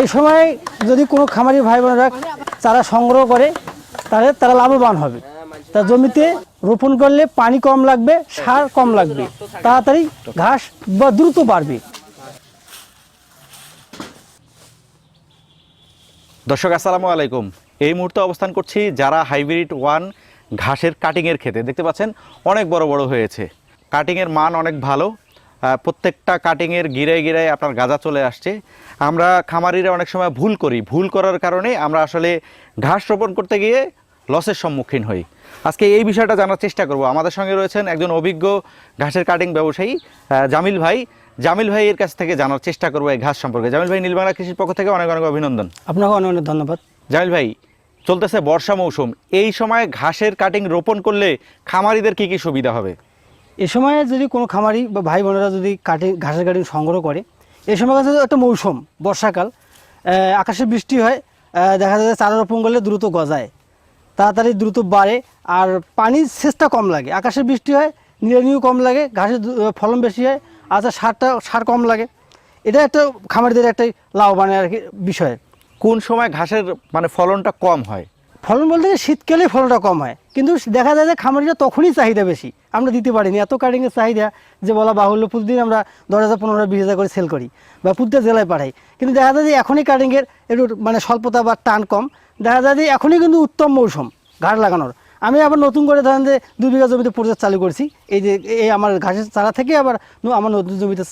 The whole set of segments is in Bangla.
এই সময় যদি কোনো খামারি ভাই বোনেরা চারা সংগ্রহ করে, তাহলে তারা লাভবান হবে। তা জমিতে রোপণ করলে পানি কম লাগবে, সার কম লাগবে, তাড়াতাড়ি ঘাস বা দ্রুত বাড়বে। দর্শক, আসসালামু আলাইকুম। এই মুহূর্তে অবস্থান করছি যারা হাইব্রিড ওয়ান ঘাসের কাটিংয়ের ক্ষেতে। দেখতে পাচ্ছেন, অনেক বড় বড় হয়েছে। কাটিংয়ের মান অনেক ভালো। প্রত্যেকটা কাটিংয়ের গিরায় গিরায় আপনার গাজা চলে আসছে। আমরা খামারিরা অনেক সময় ভুল করি। ভুল করার কারণে আমরা আসলে ঘাস রোপণ করতে গিয়ে লসের সম্মুখীন হই। আজকে এই বিষয়টা জানার চেষ্টা করব। আমাদের সঙ্গে রয়েছেন একজন অভিজ্ঞ ঘাসের কাটিং ব্যবসায়ী জামিল ভাই। জামিল ভাইয়ের কাছ থেকে জানার চেষ্টা করব এই ঘাস সম্পর্কে। জামিল ভাই নীলবাংলা কৃষির পক্ষ থেকে অনেক অনেক অভিনন্দন। আপনাকে অনেক অনেক ধন্যবাদ। জামিল ভাই চলতেছে বর্ষা মৌসুম। এই সময় ঘাসের কাটিং রোপণ করলে খামারিদের কি কি সুবিধা হবে? এ সময় যদি কোনো খামারি বা ভাই বোনেরা যদি কাটিং ঘাসের কাটিং সংগ্রহ করে, এ সময় কাছে একটা মৌসুম, বর্ষাকাল। আকাশে বৃষ্টি হয় দেখা যায় চারা রোপণ করলে দ্রুত গজায়, তাড়াতাড়ি দ্রুত বাড়ে, আর পানির সেচটা কম লাগে। আকাশে বৃষ্টি হয়, নিড়ানিও কম লাগে ঘাসের ফলন বেশি হয় আচ্ছা সারটা, সার কম লাগে। এটা একটা খামারিদের একটা লাভবানের আর কি বিষয়। কোন সময় ঘাসের মানে ফলনটা কম হয়? ফলন বলতে গেলে শীতকালে ফলনটা কম হয়। কিন্তু দেখা যায় যে খামারিরা তখনই চাহিদা বেশি। আমরা দিতে পারিনি। এত কাটিংয়ের চাহিদা যে বলা বাহুল্য, প্রতিদিন আমরা দশ হাজার, পনেরো হাজার, বিশ হাজার করে সেল করি বা প্রত্যেক জেলায় পাঠাই। কিন্তু দেখা যায় যে এখনই কাটিংয়ের একটু মানে স্বল্পতা বা টান কম। দেখা যায় যে এখনই কিন্তু উত্তম মৌসুম ঘাট লাগানোর। আমি আবার নতুন করে ধরেন যে দুই বিঘা জমিতে প্রচার চালু করছি। এই যে এই আমার ঘাসের চারা থেকে আবার আমার নতুন জমিতে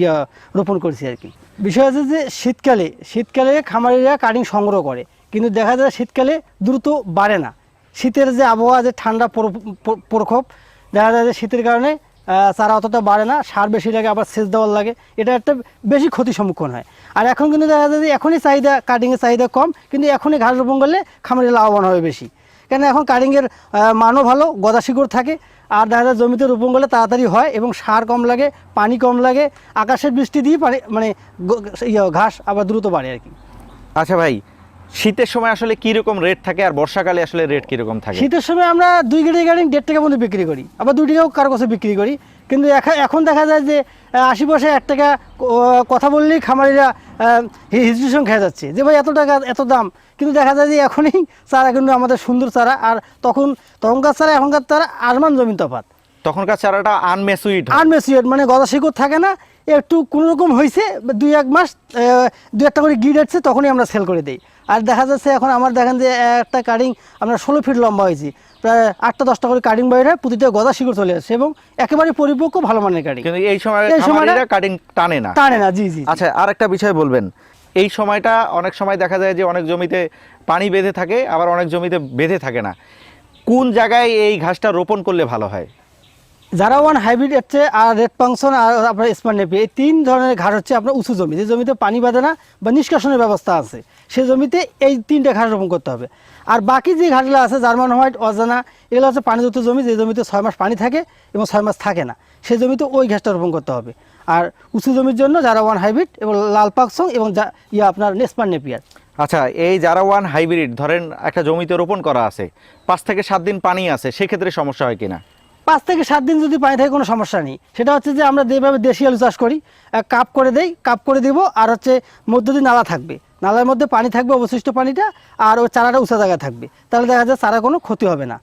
ইয়া রোপণ করছি আর কি। বিষয় আছে যে শীতকালে শীতকালে খামারিরা কাটিং সংগ্রহ করে। কিন্তু দেখা যায় শীতকালে দ্রুত বাড়ে না। শীতের যে আবহাওয়া যে ঠান্ডা প্রো- প্রকোপ দেখা যায় যে শীতের কারণে চারা অতটা বাড়ে না সার বেশি লাগে আবার সেচ দেওয়ার লাগে এটা একটা বেশি ক্ষতির সম্মুখীন হয়। আর এখন কিন্তু দেখা যায় যে এখনই চাহিদা কাটিংয়ের চাহিদা কম কিন্তু এখনই ঘাস রোপণ করলে খামারে লাভবান হবে বেশি। কেন এখন কাটিংয়ের মানও ভালো গদা শিকড় থাকে আর দেখা যায় জমিতে রোপণ করলে তাড়াতাড়ি হয় এবং সার কম লাগে পানি কম লাগে আকাশের বৃষ্টি দিয়ে পানি মানে ইয়ে, ঘাস আবার দ্রুত বাড়ে আর কি। আচ্ছা ভাই শীতের সময় আসলে কি রকম রেট থাকে আর বর্ষাকালে আসলে রেট কীরকম থাকে? শীতের সময় আমরা দুই কেজি গাড়ি দেড় টাকা মধ্যে বিক্রি করি। আবার দুই টাকাও কারও কাছে বিক্রি করি। কিন্তু এখন দেখা যায় যে আশি পয়সা এক টাকা কথা বললেই খামারিরা হিজিটেশন খেয়ে যাচ্ছে যে ভাই এত টাকা এত দাম। কিন্তু দেখা যায় যে এখনই চারা কিন্তু আমাদের সুন্দর চারা আর তখন তখনকার চারা এখনকার চারা আসমান জমিন তফাত তখনকার চারাটা আনমেসুইড আনমেসিওর মানে গদা শিকড় থাকে না একটু কোনো রকম হয়েছে দুই এক মাস দুই একটা করে গিট আসছে তখনই আমরা সেল করে দিই। আর দেখা যাচ্ছে এখন আমার দেখেন যে একটা কাটিং আমরা ষোলো ফিট লম্বা হয়েছি। প্রায় আটটা দশটা করে কাটিং বাইরে প্রতিটা গদা শিকড় চলে আসছে এবং একেবারে পরিপক্ক ভালো মানের কাটিং কিন্তু এই সময় এই সময়টা- কাটিং টানে না। টানে না জি জি জি। আচ্ছা আর একটা বিষয় বলবেন। এই সময়টা অনেক সময় দেখা যায় যে অনেক জমিতে পানি বেঁধে থাকে আবার অনেক জমিতে বেঁধে থাকে না। কোন জায়গায় এই ঘাসটা রোপণ করলে ভালো হয়? যারা ওয়ান হাইব্রিড হচ্ছে আর রেড পাংশন আর আপনার স্মার্ট নেপি এই তিন ধরনের ঘাস হচ্ছে আপনার উঁচু জমি। যে জমিতে পানি বাঁধে না বা নিষ্কাশনের ব্যবস্থা আছে সেই জমিতে এই তিনটে ঘাস রোপণ করতে হবে। আর বাকি যে ঘাসগুলো আছে, জার্মান হোয়াইট, অজানা, এগুলো হচ্ছে পানিযুক্ত জমি, যে জমিতে ছয় মাস পানি থাকে এবং ছয় মাস থাকে না, সে জমিতে ওই ঘাসটা রোপণ করতে হবে। আর উঁচু জমির জন্য যারা ওয়ান হাইব্রিড এবং লাল পাকসং এবং ইয়া আপনার নেসপার নেপিয়ার আচ্ছা এই যারা ওয়ান হাইব্রিড ধরেন একটা জমিতে রোপণ করা আছে, পাঁচ থেকে সাত দিন পানি আছে, সেক্ষেত্রে সমস্যা হয় কিনা? পাঁচ থেকে সাত দিন যদি পানি থাকে কোনো সমস্যা নেই। সেটা হচ্ছে যে আমরা যেভাবে দেশি আলু চাষ করি কাপ করে দেই কাপ করে দিব আর হচ্ছে মধ্য দিয়ে নালা থাকবে। নালার মধ্যে পানি থাকবে অবশিষ্ট পানিটা আর ওই চারাটা উঁচা জায়গায় থাকবে। তাহলে দেখা যায় চারা কোনো ক্ষতি হবে না।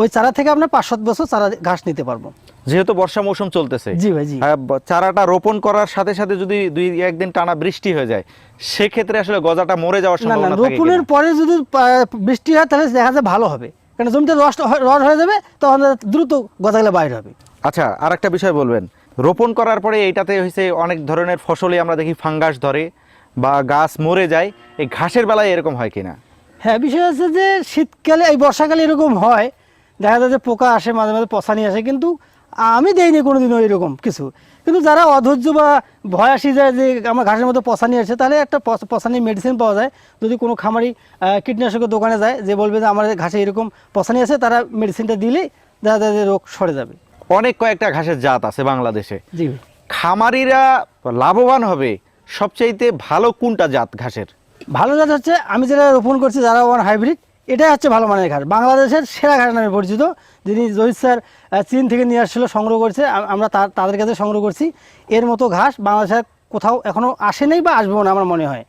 ওই চারা থেকে আমরা পাঁচ সাত বছর চারা ঘাস নিতে পারব। যেহেতু বর্ষা মৌসুম চলতেছে জি ভাই, জি। হ্যাঁ, চারাটা রোপণ করার সাথে সাথে যদি দুই একদিন টানা বৃষ্টি হয়ে যায় সেক্ষেত্রে আসলে গজাটা মরে যাওয়ার সম্ভাবনা রোপণের পরে যদি বৃষ্টি হয় তাহলে দেখা যায় ভালো হবে। কারণ জমিতে রস রস হয়ে যাবে তখন দ্রুত গজাগুলো বাইর হবে। আচ্ছা আর একটা বিষয় বলবেন। রোপণ করার পরে এইটাতে হয়েছে অনেক ধরনের ফসলে আমরা দেখি ফাঙ্গাস ধরে বা গাছ মরে যায়। এই ঘাসের বেলায় এরকম হয় কিনা? হ্যাঁ বিষয় হচ্ছে যে শীতকালে এই বর্ষাকালে এরকম হয়। দেখা যায় যে পোকা আসে মাঝে মাঝে পছানি আসে কিন্তু আমি দেইনি কোনোদিনও এরকম কিছু। কিন্তু যারা অধৈর্য বা ভয় আসি যায় যে আমার ঘাসের মধ্যে পশানি আছে তাহলে একটা পশ- পশানি মেডিসিন পাওয়া যায়। যদি কোনো খামারি কীটনাশকের দোকানে যায় যে বলবে যে আমার ঘাসে এরকম পশানি আছে তারা মেডিসিনটা দিলেই দেখা যায় যে রোগ সরে যাবে। অনেক কয়েকটা ঘাসের জাত আছে বাংলাদেশে। জি। খামারিরা লাভবান হবে সবচাইতে ভালো কোনটা জাত ঘাসের? ভালো জাত হচ্ছে আমি যেটা রোপণ করছি যারা ওয়ান হাইব্রিড এটাই হচ্ছে ভালো মানের ঘাস বাংলাদেশের সেরা ঘাস নামে পরিচিত যিনি জহির স্যার চীন থেকে নিয়ে আসছিল সংগ্রহ করছে। আমরা তাদের কাছে সংগ্রহ করছি। এর মতো ঘাস বাংলাদেশের কোথাও এখনও আসে নেই বা আসবেও না আমার মনে হয়।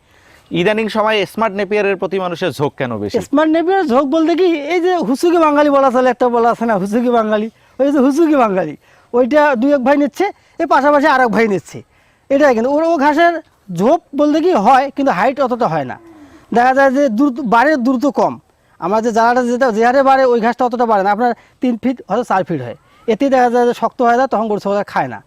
ইদানিং সময় স্মার্ট নেপিয়ারের প্রতি মানুষের ঝোঁক কেন বেশি? স্মার্ট নেপিয়ার ঝোঁক বলতে কি এই যে হুসুকি বাঙালি বলা চলে একটা বলা আছে না হুসুকি বাঙালি? ওই যে হুসুকি বাঙালি। ওইটা দুই এক ভাই নিচ্ছে এর পাশাপাশি আর এক ভাই নিচ্ছে। এটাই কিন্তু ওর ও ঘাসের ঝোপ বলতে কি হয় কিন্তু হাইট অতটা হয় না। দেখা যায় যে দ্রুত বাড়ে দ্রুত কম। আমার যে জ্বালাটা যেটা যে হারে বাড়ে ওই ঘাসটা অতটা বাড়ে না। আপনার তিন ফিট হয়তো চার ফিট হয়। এতেই দেখা যায় যে শক্ত হয়ে যায় তখন গরু ছাগল খায় না।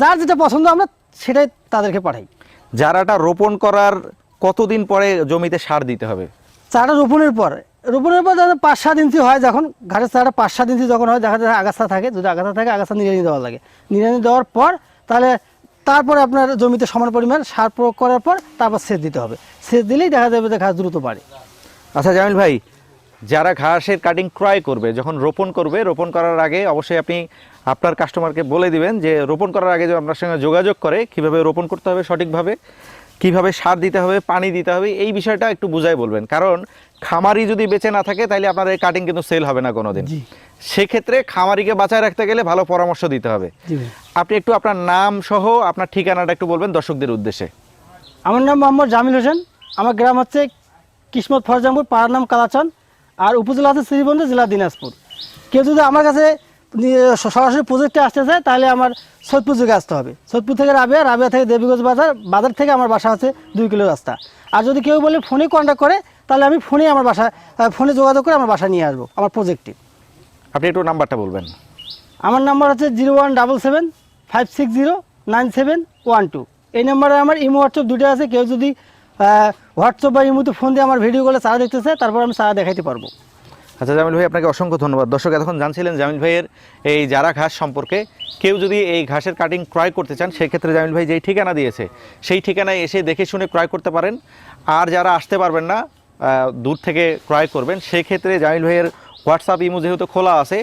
যার যেটা পছন্দ আমরা সেটাই তাদেরকে পাঠাই। যারাটা রোপণ করার কতদিন পরে জমিতে সার দিতে হবে? চারা রোপণের পর। রোপণের পর যখন পাঁচ সাত ইঞ্চি হয় যখন ঘাটের চারা পাঁচ সাত ইঞ্চি যখন হয় দেখা যায় আগাছা থাকে যদি আগাছা থাকে আগাছা নিড়ানি দেওয়া লাগে। নিড়ানি দেওয়ার পর তাহলে তারপরে আপনার জমিতে সমান পরিমাণ সার প্রয়োগ করার পর তারপর সেচ দিতে হবে। সেচ দিলেই দেখা যাবে যে ঘাস দ্রুত বাড়ে। আচ্ছা জামিল ভাই যারা ঘাসের কাটিং ক্রয় করবে যখন রোপণ করবে রোপণ করার আগে অবশ্যই আপনি আপনার কাস্টমারকে বলে দিবেন যে রোপণ করার আগে যে আপনার সঙ্গে যোগাযোগ করে কীভাবে রোপণ করতে হবে সঠিকভাবে কীভাবে সার দিতে হবে পানি দিতে হবে এই বিষয়টা একটু বুঝাই বলবেন। কারণ খামারি যদি বেঁচে না থাকে তাহলে আপনার এই কাটিং কিন্তু সেল হবে না কোনো দিন সেক্ষেত্রে খামারিকে বাঁচায় রাখতে গেলে ভালো পরামর্শ দিতে হবে। আপনি একটু আপনার নাম সহ আপনার ঠিকানাটা একটু বলবেন দর্শকদের উদ্দেশ্যে। আমার নাম মোহাম্মদ জামিল হোসেন। আমার গ্রাম হচ্ছে কিসমত ফরজামপুর পাড়ার নাম কালাচন আর উপজেলা আছে শ্রীবন্ধু জেলা দিনাজপুর। কেউ যদি আমার কাছে সরাসরি প্রজেক্টে আসতে চায় তাহলে আমার সৈদপুর যুগে আসতে হবে। সৈদপুর থেকে রাবিয়া রাবিয়া থেকে দেবীগঞ্জ বাজার বাজার থেকে আমার বাসা আছে দুই কিলো রাস্তা। আর যদি কেউ বলে ফোনে কন্ট্যাক্ট করে তাহলে আমি ফোনে আমার বাসা ফোনে যোগাযোগ করে আমার বাসা নিয়ে আসব আমার প্রজেক্টে আপনি একটু নাম্বারটা বলবেন। আমার নাম্বার হচ্ছে zero one double seven five six zero nine seven one two. এই নাম্বারে আমার ইমো হোয়াটসঅ্যাপ দুটো আছে। কেউ যদি হোয়াটসঅ্যাপ বা ইমোতে ফোন দিয়ে আমার ভিডিও কলে চারা দেখতে চায় তারপর আমি চারা দেখাইতে পারব। আচ্ছা জামিল ভাই, আপনাকে অসংখ্য ধন্যবাদ। দর্শক, এতক্ষণ জানছিলেন জামিল ভাইয়ের এই যারা ঘাস সম্পর্কে। কেউ যদি এই ঘাসের কাটিং ক্রয় করতে চান, সেক্ষেত্রে জামিল ভাই যেই ঠিকানা দিয়েছে, সেই ঠিকানায় এসে দেখে শুনে ক্রয় করতে পারেন। আর যারা আসতে পারবেন না দূর থেকে ক্রয় করবেন, সেক্ষেত্রে জামিল ভাইয়ের হোয়াটসঅ্যাপ ইমো যেহেতু খোলা আছে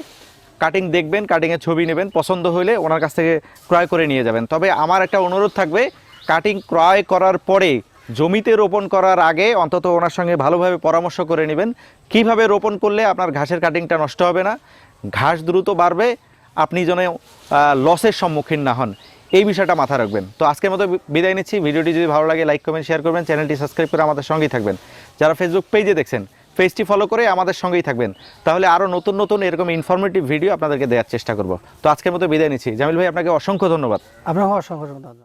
কাটিং দেখবেন কাটিংয়ের ছবি নেবেন, পছন্দ হলে ওনার কাছ থেকে ক্রয় করে নিয়ে যাবেন। তবে আমার একটা অনুরোধ থাকবে কাটিং ক্রয় করার পরে জমিতে রোপণ করার আগে অন্তত ওনার সঙ্গে ভালোভাবে পরামর্শ করে নেবেন। কীভাবে রোপণ করলে আপনার ঘাসের কাটিংটা নষ্ট হবে না? ঘাস দ্রুত বাড়বে, আপনি যেন লসের সম্মুখীন না হন। এই বিষয়টা মাথায় রাখবেন। তো আজকের মতো বিদায় নিচ্ছি। ভিডিওটি যদি ভালো লাগে লাইক কমেন্ট শেয়ার করবেন। চ্যানেলটি সাবস্ক্রাইব করে আমাদের সঙ্গেই থাকবেন। যারা ফেসবুক পেজে দেখছেন পেজটি ফলো করে আমাদের সঙ্গেই থাকবেন। তাহলে আরও নতুন নতুন এরকম ইনফরমেটিভ ভিডিও আপনাদেরকে দেওয়ার চেষ্টা করব। তো আজকের মতো বিদায় নিচ্ছি। জামিল ভাই, আপনাকে অসংখ্য ধন্যবাদ। আপনার অসংখ্য ধন্যবাদ।